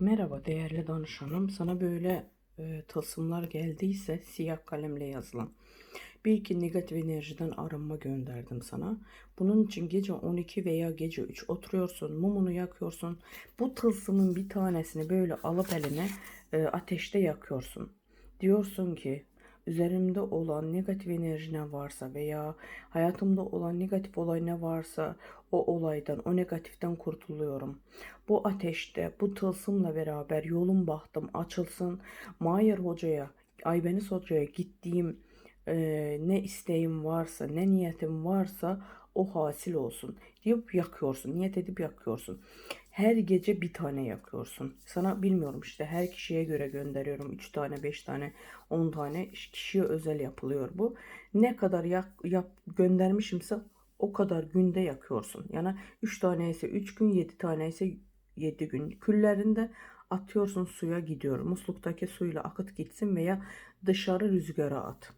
Merhaba değerli danışanım. Sana böyle e, tılsımlar geldiyse siyah kalemle yazılan. Bir iki negatif enerjiden arınma gönderdim sana. Bunun için gece 12 veya gece 3 oturuyorsun, mumunu yakıyorsun. Bu tılsımın bir tanesini böyle alıp eline e, ateşte yakıyorsun. Diyorsun ki üzerimde olan negatif enerji ne varsa veya hayatımda olan negatif olay ne varsa o olaydan, o negatiften kurtuluyorum. Bu ateşte, bu tılsımla beraber yolum bahtım açılsın. Mahir Hoca'ya, Aybeniz Hoca'ya gittiğim e, ne isteğim varsa, ne niyetim varsa o hasil olsun deyip yakıyorsun. Niyet edip yakıyorsun. Her gece bir tane yakıyorsun. Sana bilmiyorum işte her kişiye göre gönderiyorum. 3 tane, 5 tane, 10 tane kişiye özel yapılıyor bu. Ne kadar yak, yap, göndermişimse o kadar günde yakıyorsun. Yani 3 tane ise 3 gün, 7 tane ise 7 gün. Küllerinde atıyorsun suya gidiyor. Musluktaki suyla akıt gitsin veya dışarı rüzgara at.